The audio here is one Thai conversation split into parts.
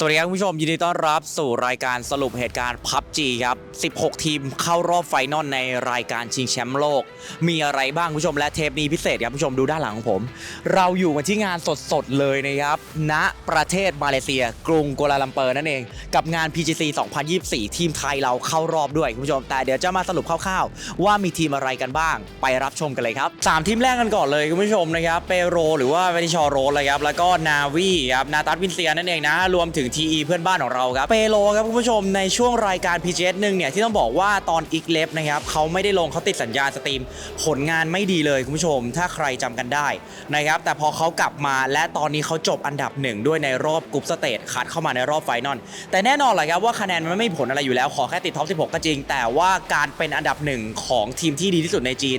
สวัสดีครับคุณผู้ชมยินดีต้อนรับสู่รายการสรุปเหตุการณ์พับจีครับ 16 ทีมเข้ารอบไฟนอลในรายการชิงแชมป์โลก มีอะไรบ้างคุณผู้ชมและเทปนี้พิเศษครับคุณผู้ชมดูด้านหลังของผม เราอยู่กันที่งานสดๆเลยนะครับณประเทศมาเลเซีย กรุงกัวลาลัมเปอร์นั่นเอง กับงาน PGC 2024 ทีมไทยเราเข้ารอบด้วยคุณผู้ชม แต่เดี๋ยวจะมาสรุปคร่าวๆ ว่ามีทีมอะไรกันบ้าง ไปรับชมกันเลยครับสามทีมแรกกันก่อนเลยคุณผู้ชมนะครับเปโรหรือว่าเวนิชอโรเลยครับแล้วก็นาวีครับนาตัสวินเซียนั่นเองนะรวมถึง TE เพื่อนบ้านของเราครับเปโรครับคุณผู้ชมในช่วงรายการ PGS หนึ่งเนี่ยที่ต้องบอกว่าตอนอีกเล็บนะครับเขาไม่ได้ลงเขาติดสัญญาณสตรีม ผลงานไม่ดีเลยคุณผู้ชม ถ้าใครจำกันได้นะครับแต่พอเขากลับมาและตอนนี้เขาจบอันดับหนึ่งด้วยในรอบกรุ๊ปสเตจคัดเข้ามาในรอบไฟนอลแต่แน่นอนแหละครับว่าคะแนนมันไม่มีผลอะไรอยู่แล้วขอแค่ติดท็อป 16 ก็จริง แต่ว่าการเป็นอันดับหนึ่งของทีมที่ดีที่สุดในจีน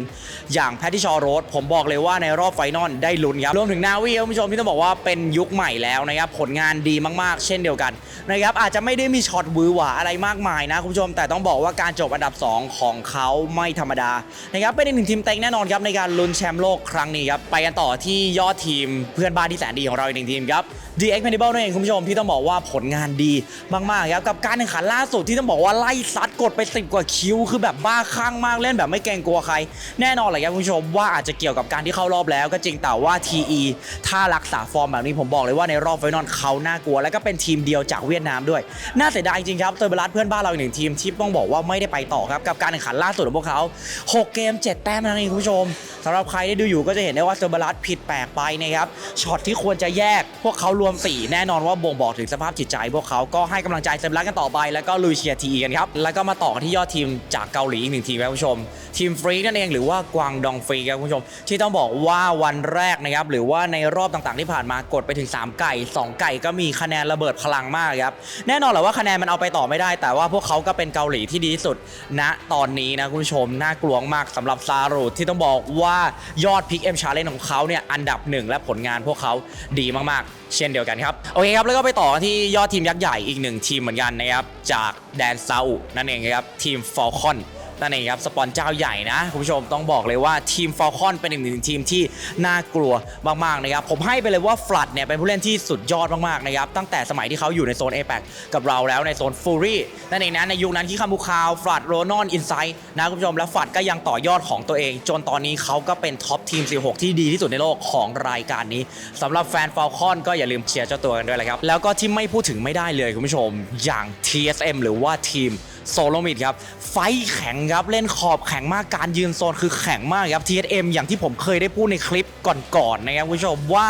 อย่างแพทติชอโรสผมบอกเลยว่าในรอบไฟนอลได้ลุ้นครับรวมถึงนาวีคุณผู้ชมที่ต้องบอกว่าเป็นยุคใหม่แล้วนะครับผลงานดีมากๆ เช่นเดียวกันนะครับอาจจะไม่ได้มีช็อตหวือหวาอะไรมากมายนะคุณผู้ชม แต่ต้องบอกว่าการจบอันดับ 2 ของเขาไม่ธรรมดานะครับเป็นอีกหนึ่งทีมเต็งแน่นอนครับในการลุ้นแชมป์โลกครั้งนี้ครับไปกันต่อที่ยอดทีมเพื่อนบ้านที่แสนดีของเราอีกหนึ่งทีมครับ The X p e n d a b l e นั่นเองคุณผู้ชมที่ต้องบอกว่าผลงานดีมากๆครับกับการแข่งขันล่าสุดที่ต้องบอกว่าไล่ซัดกดไป10กว่าคิวคือแบบบ้าคลั่งมากเล่นแบบไม่เกรงกลัวใคร แน่นอนเลยครับคุณผู้ชมว่าอาจจะเกี่ยวกับการที่เข้ารอบแล้ว ก็จริงแต่ว่า TE ถ้ารักษาฟอร์มแบบนี้ผมบอกเลยว่าในรอบไฟนอลเขาน่ากลัวแล้วก็เป็นทีีมเดียวจากเวียดนามด้วย น่าเสียดายจริงครับเตอร์เบลัสเพื่อนบ้านเราอีกหนึ่งทีมที่ต้องบอกว่าไม่ได้ไปต่อครับกับการแข่งขันล่าสุดของพวกเขาหกเกมเจ็ดแต้มนั่นเองคุณผู้ชมสำหรับใครได้ดูอยู่ก็จะเห็นได้ว่าเตอร์เบลัสผิดแปลกไปนะครับช็อตที่ควรจะแยก พวกเขารวมสี่แน่นอนว่าบ่งบอกถึงสภาพจิตใจ พวกเขาก็ให้กำลังใจเซมรักกันต่อไปแล้วก็ลุยเชียร์ทีกันครับแล้วก็มาต่อกันที่ยอดทีมจากเกาหลีอีกหนึ่งทีมครับคุณผู้ชม ทีมฟรีนั่นเองหรือว่ากวางดองฟรีครับคุณผู้ชม ที่ต้องบอกว่าวันแรกนะครับหรือว่าในรอบต่างๆที่ผ่านมากดไปถึง 3 ไก่ 2 ไก่ก็มีคะแนนระเบิดพลังมากครับแน่นอนแหละว่าคะแนนมันเอาไปต่อไม่ได้ แต่ว่าพวกเขาก็เป็นเกาหลีที่ดีที่สุดณตอนนี้นะคุณผู้ชมน่ากลัวมากสำหรับซารูที่ต้องบอกว่ายอดพิกเอ็มชาเลนของเขาเนี่ยอันดับหนึ่งและผลงานพวกเขาดีมากๆ เช่นเดียวกันครับ โอเคครับ แล้วก็ไปต่อที่ยอดทีมยักษ์ใหญ่อีกหนึ่งทีมเหมือนกันนะครับ จากแดนซาอุนั่นเองครับ ทีมฟอลคอน นั่นเองครับสปอนเจ้าใหญ่นะคุณผู้ชมต้องบอกเลยว่าทีมฟอลคอนเป็นอีกหนึ่งทีมที่น่ากลัวมากๆนะครับผมให้ไปเลยว่าฟลัดเนี่ยเป็นผู้เล่นที่สุดยอดมากๆนะครับตั้งแต่สมัยที่เขาอยู่ในโซน a p a c กับเราแล้วในโซนฟูรี่นั่นเองนะในยุคนั้นที่คามูคาวฟลัดโรนอนอินไซด์นะคุณผู้ชมแล้วฟลัดก็ยังต่อยอดของตัวเอง จนตอนนี้เขาก็เป็นท็อปทีม 16 ที่ดีที่สุดในโลกของรายการนี้สำหรับแฟนฟ a ลคอนก็อย่าลืมเชียร์เจ้าตัวกันด้วยนะครับแล้วก็ที่ไม่พูดถึงไม่ได้เลยคุณผู้ชมอย่าง TSM หรือว่าทีม โซโลมิดครับ ไฟแข็งครับ เล่นขอบแข็งมากการยืนโซนคือแข็งมากครับ TSM อย่างที่ผมเคยได้พูดในคลิปก่อนๆนะครับคุณผู้ชมว่า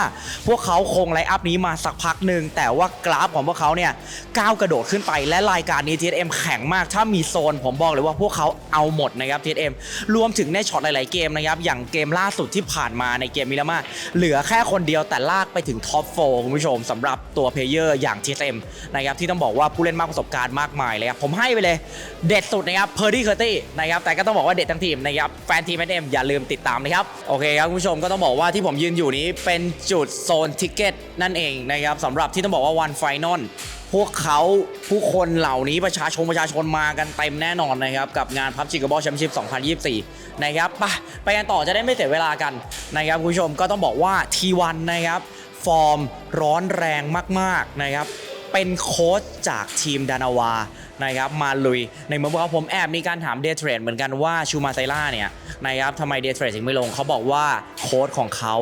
พวกเขาคงไลน์อัพนี้มาสักพักหนึ่งแต่ว่ากราฟของพวกเขาเนี่ยก้าวกระโดดขึ้นไปและรายการนี้ TSM แข็งมาก ถ้ามีโซนผมบอกเลยว่าพวกเขาเอาหมดนะครับ TSM รวมถึงในช็อตหลาย ๆ เกมนะครับอย่างเกมล่าสุดที่ผ่านมาในเกมมิลามาเหลือแค่คนเดียวแต่ลากไปถึงท็อปโฟคุณผู้ชมสำหรับตัวเพลเยอร์อย่าง TSM นะครับที่ต้องบอกว่าผู้เล่นมากประสบการณ์มากมายเลยครับผมให้ไปเลยเด็ดสุดนะครับเพอร์ดี้เคอร์ตี้นะครับแต่ก็ต้องบอกว่าเด็ดทั้งทีมนะครับแฟนทีมเอ็มอย่าลืมติดตามนะครับโอเคครับคุณผู้ชมก็ต้องบอกว่าที่ผมยืนอยู่นี้เป็นจุดโซนทิกเก็ตนั่นเองนะครับสำหรับที่ต้องบอกว่าวันไฟนอลพวกเขาผู้คนเหล่านี้ประชาชนประชาชนมากันเต็มแน่นอนนะครับ กับงานพับจิกบอลแชมเปี้ยนชิพ 2024 นะครับไปไปกันต่อจะได้ไม่เสียเวลากันนะครับคุณผู้ชมก็ต้องบอกว่าทีวันนะครับ ฟอร์มร้อนแรงมาก ๆ นะครับ เป็นโค้ชจากทีมดานาวา นะครับมาลุย ในเมื่อว่าผมแอบมีการถามเดเทรดเหมือนกันว่าชูมาไซล่าเนี่ยนะครับทำไมเดเทรดถึงไม่ลงเขาบอกว่าโค้ดของเขา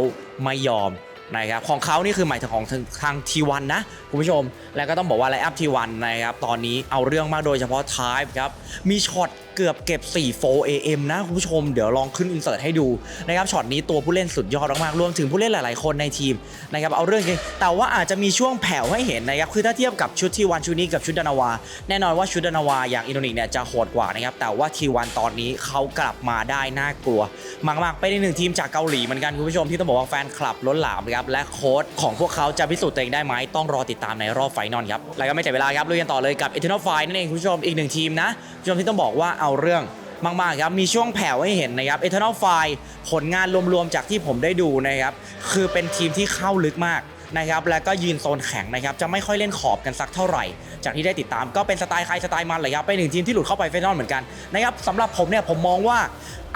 ไม่ยอมนะครับของเขานี่คือหมายถึงของทางทีวันนะคุณผู้ชม แล้วก็ต้องบอกว่าไลอัพทีวันนะครับตอนนี้เอาเรื่องมากโดยเฉพาะทายครับมีช็อต เกือบเก็บ4 4 AM นะคุณผู้ชมเดี๋ยวลองขึ้นอินเสิร์ตให้ดูนะครับช็อตนี้ตัวผู้เล่นสุดยอดมากๆรวมถึงผู้เล่นหลาย ๆ คนในทีมนะครับเอาเรื่องจริงแต่ว่าอาจจะมีช่วงแผ่วให้เห็นนะครับคือถ้าเทียบกับชุดทีวันชุดนี้กับชุดดานาวา แน่นอนว่าชุดดานาวาอย่างอินโดนีเซียเนี่ยจะโหดกว่านะครับแต่ว่าทีวันตอนนี้เขากลับมาได้น่ากลัวมากๆเป็นอีกหนึ่งทีมจากเกาหลีเหมือนกันคุณผู้ชมที่ต้องบอกว่าแฟนคลับล้นหลามนะครับและโค้ชของพวกเขาจะพิสูจน์ตัวเองได้ไหมต้องรอติดตามในรอบไฟนอลครับแล้วก็ไม่เสียเวลาครับลุยกันต่อเลยกับ Eternal Fire นั่นเองคุณผู้ชมอีกหนึ่งทีมนะคุณผู้ชมที่ต้องบอกว่าเอาเรื่องมากๆครับมีช่วงแผ่วให้เห็นนะครับ Eternal Fire ผลงานรวมๆจากที่ผมได้ดูนะครับคือเป็นทีมที่เข้าลึกมากนะครับแล้วก็ยืนโซนแข็งนะครับจะไม่ค่อยเล่นขอบกันสักเท่าไหร่ จากที่ได้ติดตามก็เป็นสไตล์ใครสไตล์มันเลยครับเป็นหนึ่งทีมที่หลุดเข้าไปไฟนอลเหมือนกันนะครับสำหรับผมเนี่ยผมมองว่า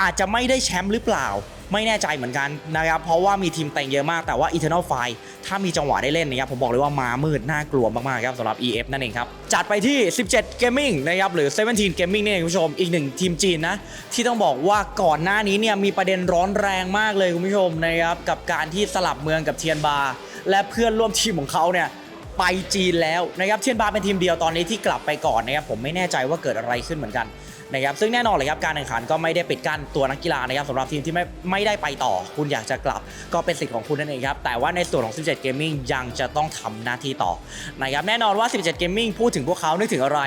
อาจจะไม่ได้แชมป์หรือเปล่า ไม่แน่ใจเหมือนกันนะครับเพราะว่ามีทีมแต่งเยอะมากแต่ว่า Eternal Fire ถ้ามีจังหวะได้เล่นนะครับผมบอกเลยว่ามามืดน่ากลัวมากๆครับสำหรับ EF นั่นเองครับจัดไปที่ 17 Gaming นะครับหรือ 17 Gaming นี่เองคุณผู้ชมอีกหนึ่งทีมจีนนะที่ต้องบอกว่าก่อนหน้านี้เนี่ยมีประเด็นร้อนแรงมากเลยคุณผู้ชมนะครับกับการที่สลับเมืองกับเทียนบาร์และเพื่อนร่วมทีมของเขาเนี่ยไปจีนแล้วนะครับเทียนบาเป็นทีมเดียวตอนนี้ที่กลับไปก่อนนะครับผมไม่แน่ใจว่าเกิดอะไรขึ้นเหมือนกัน นะครับซึ่งแน่นอนเลยครับการแข่งขันก็ไม่ได้ปิดกั้นตัวนักกีฬานะครับสำหรับทีมที่ไม่ไม่ได้ไปต่อ คุณอยากจะกลับก็เป็นสิทธิ์ของคุณนั่นเองครับแต่ว่าในส่วนของ 17 Gaming ยังจะต้องทำหน้าที่ต่อนะครับแน่นอนว่า 17 Gaming พูดถึงพวกเขานึกถึงอะไร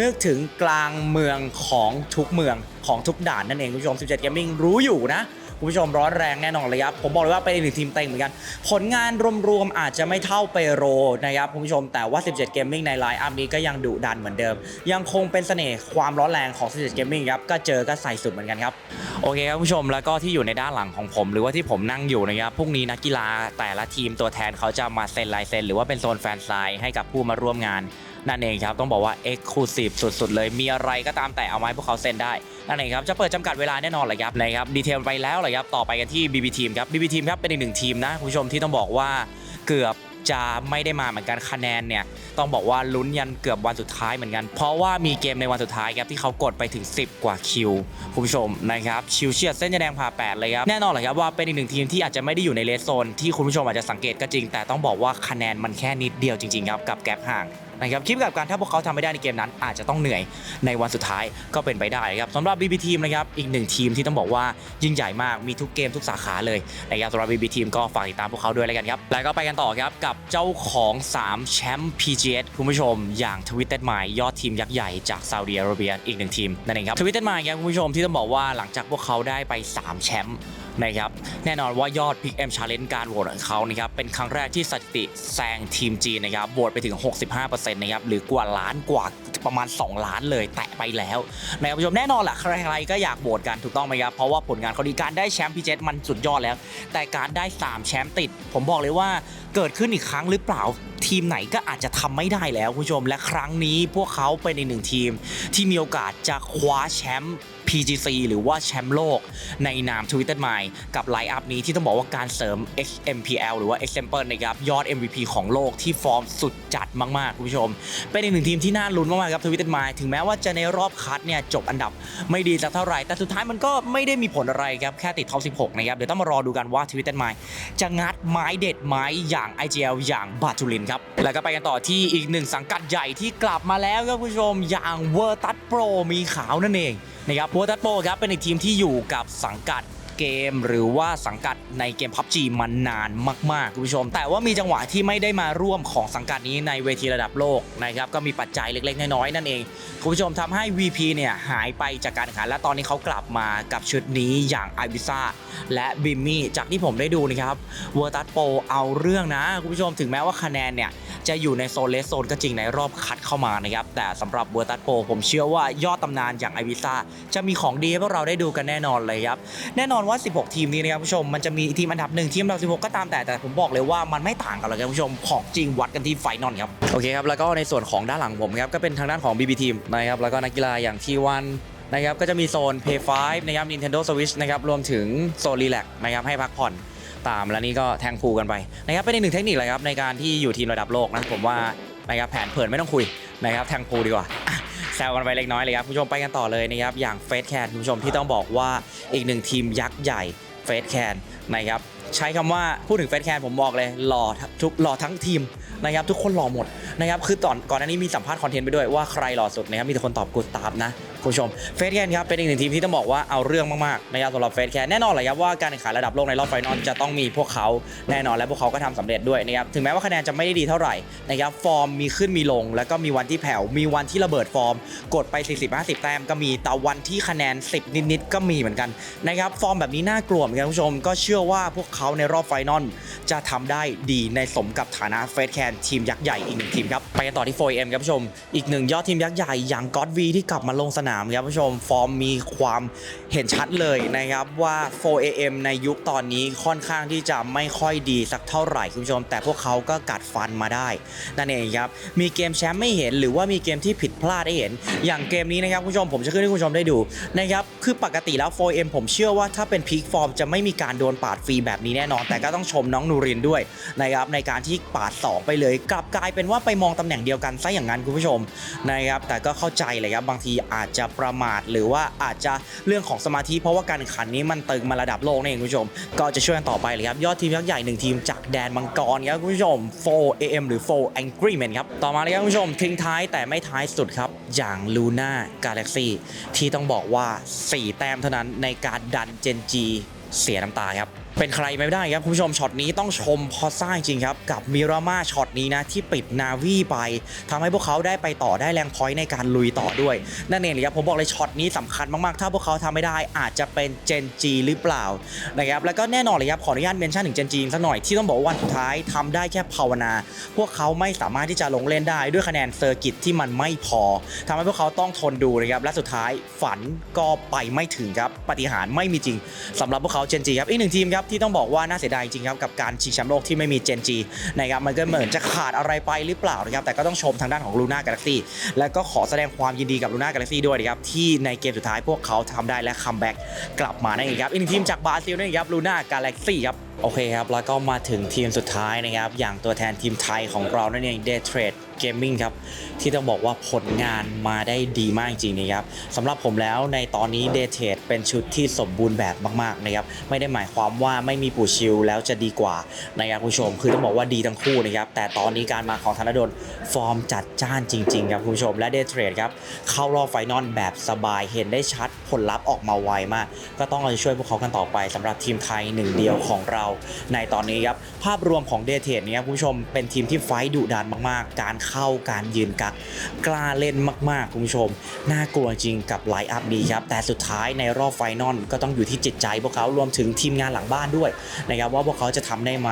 นึกถึงกลางเมืองของทุกเมืองของทุกด่านนั่นเองคุณผู้ชม 17 Gaming รู้อยู่นะ คุณผู้ชมร้อนแรงแน่นอนเลยครับผมบอกเลยว่าเป็นอีกหนึ่งทีมเต็งเหมือนกัน ผลงานรวมๆอาจจะไม่เท่าเปโรนะครับคุณผู้ชมแต่ว่า 17 Gaming ในไลน์อัพนี้ก็ยังดุดันเหมือนเดิม ยังคงเป็นเสน่ห์ความร้อนแรงของ 17 Gaming ครับก็เจอก็ใส่สุดเหมือนกันครับโอเคครับคุณผู้ชมแล้วก็ที่อยู่ในด้านหลังของผม หรือว่าที่ผมนั่งอยู่นะครับพรุ่งนี้นักกีฬาแต่ละทีมตัวแทนเขาจะมาเซ็นลายเซ็นหรือว่าเป็นโซนแฟนไซน์ให้กับผู้มาร่วมงาน นั่นเองครับต้องบอกว่า Exclusive สุด ๆ เลยมีอะไรก็ตามแต่เอาไม้พวกเขาเซ็นได้นั่นเองครับจะเปิดจำกัดเวลาแน่นอนเลยครับนะครับดีเทลไปแล้วเลยครับต่อไปกันที่ BB Team ครับ BB Team ครับเป็นอีกหนึ่งทีมนะคุณผู้ชมที่ต้องบอกว่าเกือบจะไม่ได้มาเหมือนกันคะแนนเนี่ยต้องบอกว่าลุ้นยันเกือบวันสุดท้ายเหมือนกัน เพราะว่ามีเกมในวันสุดท้ายครับที่เขากดไปถึง 10 กว่าคิวคุณผู้ชมนะครับชิวเชียดเส้นแดงผ่าแปดเลยครับแน่นอนเลยครับว่าเป็นอีกหนึ่งทีมที่อาจจะไม่ได้อยู่ในเลสโซนที่คุณผู้ชมอาจจะสังเกตก็จริง แต่ต้องบอกว่าคะแนนมันแค่นิดเดียวจริงๆครับกับแกลบห่าง นะครับคิดกับการถ้าพวกเขาทำไม่ได้ในเกมนั้น อาจจะต้องเหนื่อยในวันสุดท้ายก็เป็นไปได้ครับสำหรับ BB Team นะครับอีกหนึ่งทีมที่ต้องบอกว่ายิ่งใหญ่มากมีทุกเกมทุกสาขาเลยนะครับสำหรับ BB Team ก็ฝากติดตามพวกเขาด้วยแล้วกันครับแล้วก็ไปกันต่อครับกับเจ้าของ 3 แชมป์ PGS คุณผู้ชม อย่าง Twisted Mind ยอดทีมยักษ์ใหญ่จากซาอุดิอาระเบียอีกหนึ่งทีมนั่นเองครับ Twisted Mind ครับคุณผู้ชมที่ต้องบอกว่าหลังจากพวกเขาได้ไป 3 แชมป์ นะครับแน่นอนว่ายอด Pick M Challenge การโหวตของเขานะครับเป็นครั้งแรกที่สถิติแซงทีมจีนนะครับโหวตไปถึง 65%นะครับหรือกว่าล้านกว่าประมาณ 2 ล้านเลยแตะไปแล้วนะครับคุณผู้ชมแน่นอนแหละใครๆก็อยากโหวตกันถูกต้องไหมครับเพราะว่าผลงานเขาดีการได้แชมป์ PGS มันสุดยอดแล้ว แต่การได้ 3 แชมป์ติด ผมบอกเลยว่าเกิดขึ้นอีกครั้งหรือเปล่าทีมไหนก็อาจจะทำไม่ได้แล้วคุณผู้ชมและครั้งนี้พวกเขาเป็นอีกหนึ่งทีม ที่มีโอกาสจะคว้าแชมป์ PGC หรือว่าแชมป์โลกในนาม Twitter m i กับไลน์อัพนี้ที่ต้องบอกว่าการเสริม XMPL หรือว่า Example นะครับยอด MVP ของโลกที่ฟอร์มสุดจัดมากๆคุณผู้ชม เป็นอีกหนึ่งทีมที่น่าลุ้นมากๆครับ Twitter m i ถึงแม้ว่าจะในรอบคัดเนี่ยจบอันดับไม่ดีสักเท่าไหร่ แต่สุดท้ายมันก็ไม่ได้มีผลอะไรครับแค่ติดท็อป 16 นะครับ เดี๋ยวต้องมารอดูกันว่า Twitter m i จะงัดไม้เด็ดไม้อย่าง IGL อย่างบาจูลินครับแล้วก็ไปกันต่อที่อีกหนึ่งสังกัดใหญ่ที่กลับมาแล้วครับคุณผู้ชมอย่างเวอร์ตัสโปรมีขาวนั่นเอง นะครับเวอร์ตัสโปครับเป็นอีกทีมที่อยู่กับสังกัดเกมหรือว่าสังกัดในเกม PUBG มานานมากๆคุณผู้ชม แต่ว่ามีจังหวะที่ไม่ได้มาร่วมของสังกัดนี้ในเวทีระดับโลกนะครับก็มีปัจจัยเล็กๆ น้อยๆนั่นเองคุณผู้ชมทำให้ VP เนี่ยหายไปจากการแข่งขันและตอนนี้เขากลับมากับชุดนี้อย่างไอบิซ่าและบิมมี่จากที่ผมได้ดูนะครับเวอร์ตัสโปเอาเรื่องนะคุณผู้ชมถึงแม้ว่าคะแนนเนี่ย จะอยู่ในโซนเลสโซนก็จริงในรอบคัดเข้ามานะครับ แต่สำหรับเวอร์ตัสโปผมเชื่อว่ายอดตำนานอย่างไอวิซ่าจะมีของดีให้พวกเราได้ดูกันแน่นอนเลยครับ แน่นอนว่า 16 ทีมนี้นะครับผู้ชมมันจะมีทีมอันดับหนึ่งทีมอันดับ 16 ก็ตามแต่แต่ผมบอกเลยว่ามันไม่ต่างกันเลยครับผู้ชมของจริงวัดกันที่ไฟนอลครับโอเคครับแล้วก็ในส่วนของด้านหลังผมครับก็เป็นทางด้านของ BB Team นะครับแล้วก็นักกีฬาอย่างทีวันนะครับก็จะมีโซน Play 5นะครับ Nintendo Switch นะครับรวมถึงโซน Relax นะครับให้พักผ่อน ตาม แล้วนี่ก็แทงพูกันไปนะครับเป็นอีกหนึ่งเทคนิคเลยครับในการที่อยู่ทีมระดับโลกนะผมว่านะครับแผนเผินไม่ต้องคุยนะครับแทงพูดีกว่าแซวกันไปเล็กน้อยเลยครับคุณผู้ชมไปกันต่อเลยนะครับอย่างเฟสแคนคุณผู้ชมที่ต้องบอกว่าอีกหนึ่งทีมยักษ์ใหญ่เฟสแคนนะครับใช้คำว่าพูดถึงเฟสแคนผมบอกเลยหล่อทุกหล่อทั้งทีมนะครับทุกคนหล่อหมดนะครับคือตอนก่อนหน้านี้มีสัมภาษณ์คอนเทนต์ไปด้วยว่าใครหล่อสุดนะครับมีแต่คนตอบกูตามนะ ผู้ชมเฟสแคนครับเป็นอีกหนึ่งทีมที่ต้องบอกว่าเอาเรื่องมากๆนะครับสำหรับเฟสแคนแน่นอนเลยครับว่าการแข่งขันระดับโลกในรอบไฟนอลจะต้องมีพวกเขาแน่นอนและพวกเขาก็ทำสำเร็จด้วยนะครับถึงแม้ว่าคะแนนจะไม่ได้ดีเท่าไหร่นะครับฟอร์มมีขึ้นมีลง แล้วก็มีวันที่แผ่วมีวันที่ระเบิดฟอร์ม กดไป 40-50 แต้มก็มีแต่วันที่คะแนน 10 นิดๆก็มีเหมือนกันนะครับฟอร์มแบบนี้น่ากลัวเหมือนกันคุณผู้ชม ก็เชื่อว่าพวกเขาในรอบไฟนอลจะทำได้ดีในสมกับฐานะเฟสแคนทีมยักษ์ใหญ่อีกหนึ่งทีมครับไปต่อที่ 4M ครับผู้ชม อีกหนึ่งยอดทีมยักษ์ใหญ่อย่างก็อดวีที่กลับมาลงสนามามครับผู้ชมฟอร์มมีความเห็นชัดเลยนะครับว่า 4AM ในยุคตอนนี้ค่อนข้างที่จะไม่ค่อยดีสักเท่าไหร่คุณผู้ชม แต่พวกเขาก็กัดฟันมาได้ นั่นเองครับ มีเกมแชมป์ไม่เห็นหรือว่ามีเกมที่ผิดพลาดได้เห็น อย่างเกมนี้นะครับคุณผู้ชมผมจะขึ้นให้คุณผู้ชมได้ดูนะครับคือปกติแล้ว 4AM ผมเชื่อว่าถ้าเป็นพีคฟอร์มจะไม่มีการโดนปาดฟรีแบบนี้แน่นอน แต่ก็ต้องชมน้องนูรินด้วยนะครับในการที่ปาด 2 ไปเลย กลับกลายเป็นว่าไปมองตำแหน่งเดียวกันซะอย่างนั้นคุณผู้ชมนะครับแต่ก็เข้าใจเลยครับบางทีอาจจะประมาท หรือว่าอาจจะเรื่องของสมาธิเพราะว่าการแข่งขันนี้มันตึงมาระดับโลกนี่เองคุณผู้ชม ก็จะช่วยกันต่อไปเลยครับ ยอดทีมยักษ์ใหญ่หนึ่งทีมจากแดนมังกรครับคุณผู้ชม 4AM หรือ 4 Angry Men ครับ ต่อมาเลยครับคุณผู้ชมทิ้งท้ายแต่ไม่ท้ายสุดครับ อย่าง Luna Galaxy ที่ต้องบอกว่า 4 แต้มเท่านั้นในการดันเจนจีเสียน้ำตาครับ เป็นใครไม่ได้ครับคุณผู้ชมช็อตนี้ต้องชมพอซ่าจริงครับกับมิรามาช็อตนี้นะที่ปิดนาวีไปทำให้พวกเขาได้ไปต่อได้แรงพอยต์ในการลุยต่อด้วย นั่นเองเลยครับผมบอกเลยช็อตนี้สำคัญมากๆ ถ้าพวกเขาทำไม่ได้อาจจะเป็นเจนจีหรือเปล่านะครับแล้วก็แน่นอนเลยครับขออนุญาตเมนชั่นถึงเจนจีสักหน่อยที่ต้องบอกว่าวันสุดท้ายทำได้แค่ภาวนา พวกเขาไม่สามารถที่จะลงเล่นได้ด้วยคะแนนเซอร์กิตที่มันไม่พอทำให้พวกเขาต้องทนดูนะครับและสุดท้ายฝันก็ไปไม่ถึงครับปฏิหารไม่มีจริงสำหรับพวกเขาเจนจีครับอีกหนึ่งทีมครับที่ต้องบอกว่าน่าเสียดายจริงครับกับการชิงแชมป์โลกที่ไม่มีเจนจีนะครับมันก็เหมือนจะขาดอะไรไปหรือเปล่านะครับแต่ก็ต้องชมทางด้านของลูน่ากาแล็กซี่และก็ขอแสดงความยินดีกับลูน่ากาแล็กซี่ด้วยนะครับที่ในเกมสุดท้ายพวกเขาทำได้และคัมแบ็กกลับมานั่นเองครับอีกหนึ่งทีมจากบราซิลนั่นเองครับลูน่ากาแล็กซี่ครับ โอเคครับ แล้วก็มาถึงทีมสุดท้ายนะครับ อย่างตัวแทนทีมไทยของเรานั่นเอง Day Trade Gaming ครับ ที่ต้องบอกว่าผลงานมาได้ดีมากจริงๆนะครับสำหรับผมแล้วในตอนนี้ Day Trade เป็นชุดที่สมบูรณ์แบบมากๆนะครับ ไม่ได้หมายความว่าไม่มีปู่ชิลแล้วจะดีกว่านะครับคุณผู้ชม คือต้องบอกว่าดีทั้งคู่นะครับ แต่ตอนนี้การมาของธนดลฟอร์มจัดจ้านจริงๆครับคุณผู้ชม และ Day Trade ครับเข้ารอบไฟนอลแบบสบายเห็นได้ชัดผลลัพธ์ออกมาไวมาก ก็ต้องเราจะช่วยพวกเขากันต่อไปสำหรับทีมไทยหนึ่งเดียวของเรา ในตอนนี้ครับ ภาพรวมของเดเทดเนี่ยคุณผู้ชมเป็นทีมที่ไฟดุดันมากๆ การเข้าการยืนกักกล้าเล่นมากๆคุณผู้ชม น่ากลัวจริงกับไลฟ์อัพนี้ครับ แต่สุดท้ายในรอบไฟนอลก็ต้องอยู่ที่จิตใจพวกเขารวมถึงทีมงานหลังบ้านด้วยนะครับว่าพวกเขาจะทำได้ไหม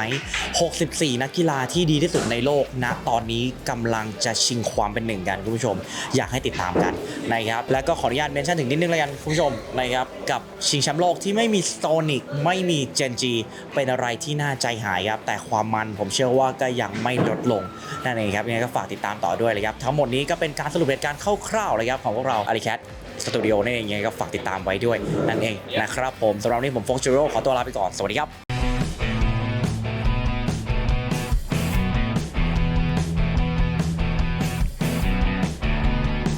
64 นักกีฬาที่ดีที่สุดในโลกณตอนนี้กำลังจะชิงความเป็นหนึ่งกันคุณผู้ชม อยากให้ติดตามกันนะครับแล้วก็ขออนุญาตเมนชั่นถึงนิดนึงแล้วกันคุณผู้ชมนะครับกับชิงแชมป์โลกที่ไม่มีโซนิกไม่มีเจนจีเป็นอะไรที่น่าใจหายครับ แต่ความมันผมเชื่อว่าก็ยังไม่ลดลง นั่นเองครับยังไงก็ฝากติดตามต่อด้วยเลยครับ ทั้งหมดนี้ก็เป็นการสรุปเหตุการณ์คร่าวๆเลยครับของพวกเราอาริแคทสตูดิโอนั่นเองยังไงก็ฝากติดตามไว้ด้วยนั่นเองนะครับผมสำหรับวันนี้ผมโฟกจูโร่ขอตัวลาไปก่อนสวัสดีครับ